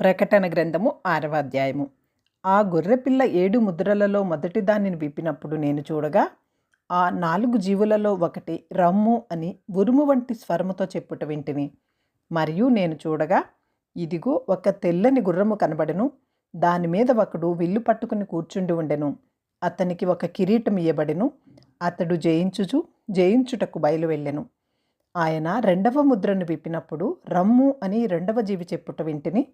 ప్రకటన గ్రంథము ఆరవ అధ్యాయము ఆ గొర్రెపిల్ల ఏడు ముద్రలలో మొదటి దానిని విప్పినప్పుడు నేను చూడగా ఆ నాలుగు జీవులలో ఒకటి రమ్ము అని ఉరుము వంటి స్వరముతో చెప్పుట వింటిని. మరియు నేను చూడగా ఇదిగో ఒక తెల్లని గుర్రము కనబడెను. దాని మీద ఒకడు విల్లు పట్టుకుని కూర్చుండి ఉండెను. అతనికి ఒక కిరీటం ఇయ్యబడెను. అతడు జయించుచు జయించుటకు బయలు వెళ్ళెను. ఆయన రెండవ ముద్రను విప్పినప్పుడు రమ్ము అని రెండవ జీవి చెప్పుట వింటిని.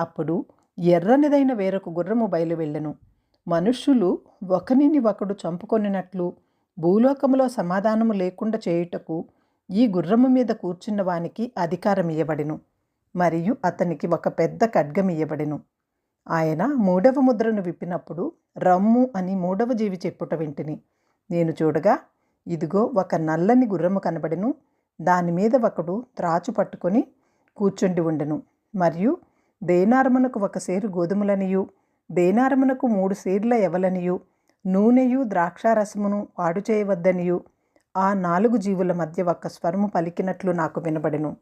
అప్పుడు ఎర్రనిదైన వేరొక గుర్రము బయలువెళ్ళెను. మనుష్యులు ఒకనిని ఒకడు చంపుకొనినట్లు భూలోకములో సమాధానము లేకుండా చేయుటకు ఈ గుర్రము మీద కూర్చున్న వానికి అధికారం ఇయ్యబడెను. మరియు అతనికి ఒక పెద్ద ఖడ్గం ఇయ్యబడెను. ఆయన మూడవ ముద్రను విప్పినప్పుడు రమ్ము అని మూడవ జీవి చెప్పుట వింటిని. నేను చూడగా ఇదిగో ఒక నల్లని గుర్రము కనబడెను. దాని మీద ఒకడు త్రాచు పట్టుకొని కూర్చుండి ఉండెను. మరియు దేనారమునకు ఒక సేరు గోధుమలనియు దేనారమునకు మూడు సేర్ల ఎవలనియు నూనెయు ద్రాక్షారసమును పాడు చేయవద్దనియు. ఆ నాలుగు జీవుల మధ్య ఒక స్వరము పలికినట్లు నాకు వినబడెను.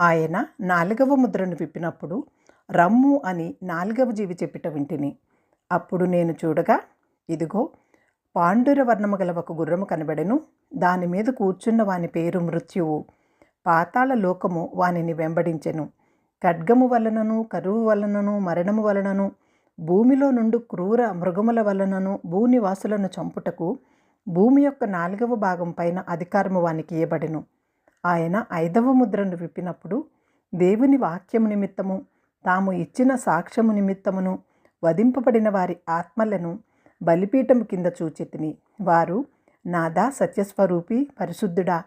ఆయన నాలుగవ ముద్రను విప్పినప్పుడు రమ్ము అని నాలుగవ జీవి చెప్పిట వింటిని. అప్పుడు నేను చూడగా ఇదిగో పాండుర వర్ణము గల ఒక గుర్రము కనబడెను. దాని మీద కూర్చున్న వాని పేరు మృత్యువు. పాతాళ లోకము వానిని వెంబడించెను. ఖడ్గము వలనను కరువు వలనను మరణము వలనను భూమిలో నుండి క్రూర మృగముల వలనను భూనివాసులను చంపుటకు భూమి యొక్క నాలుగవ భాగం పైన అధికారము వానికి ఇవ్వబడెను ఆయన ఐదవ ముద్రను విప్పినప్పుడు దేవుని వాక్యము నిమిత్తము తాము ఇచ్చిన సాక్ష్యము నిమిత్తమును వధింపబడిన వారి ఆత్మలను బలిపీఠము కింద చూచితిని వారు నాదా సత్యస్వరూపి పరిశుద్ధుడా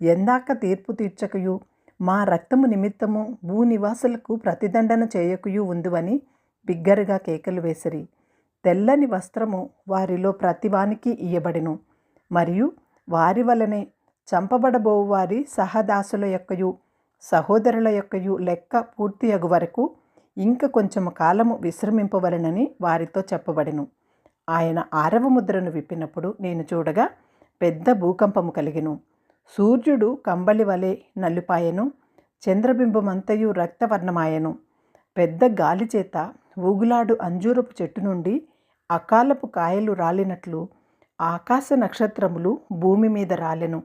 ఎందాక తీర్పు తీర్చకయు మా రక్తము నిమిత్తము భూనివాసులకు ప్రతిదండన చేయకయు ఉందువని బిగ్గరగా కేకలు వేసిరి. తెల్లని వస్త్రము వారిలో ప్రతివానికి ఇయ్యబడెను. మరియు వారి వలనే చంపబడబోవు వారి సహదాసుల యొక్కయు సహోదరుల యొక్కయు లెక్క పూర్తి అగు వరకు ఇంక కొంచెము కాలము విశ్రమింపవలనని వారితో చెప్పబడెను. ఆయన ఆరవ ముద్రను విప్పినప్పుడు నేను చూడగా పెద్ద భూకంపము కలిగెను. సూర్యుడు కంబళి వలె నల్లిపాయను చంద్రబింబమంతయు రక్తవర్ణమాయను. పెద్ద గాలి చేత ఊగులాడు అంజూరపు చెట్టు నుండి అకాలపు కాయలు రాలినట్లు ఆకాశ నక్షత్రములు భూమి మీద రాలెను.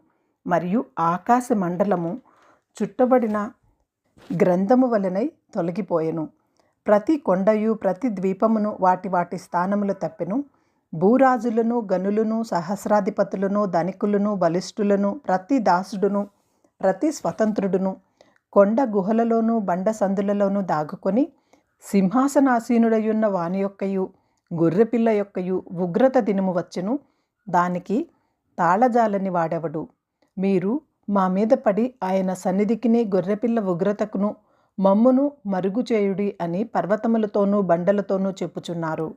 మరియు ఆకాశ మండలము చుట్టబడిన గ్రంథము వలనై తొలగిపోయెను. ప్రతి కొండయు ప్రతి ద్వీపమును వాటి వాటి స్థానములు తప్పెను. భూరాజులను గనులను సహస్రాధిపతులను ధనికులను బలిష్ఠులను ప్రతి దాసుడును ప్రతి స్వతంత్రుడును కొండ గుహలలోనూ బండ సందులలోనూ దాగుకొని సింహాసనాసీనుడయున్న వాని యొక్కయు గొర్రెపిల్ల యొక్కయు ఉగ్రత దినము వచ్చెను. దానికి తాళజాలని వాడెవడు? మీరు మా మీద పడి ఆయన సన్నిధికిని గొర్రెపిల్ల ఉగ్రతకును మమ్మును మరుగు చేయుడి అని పర్వతములతోనూ బండలతోనూ చెప్పుచున్నారు.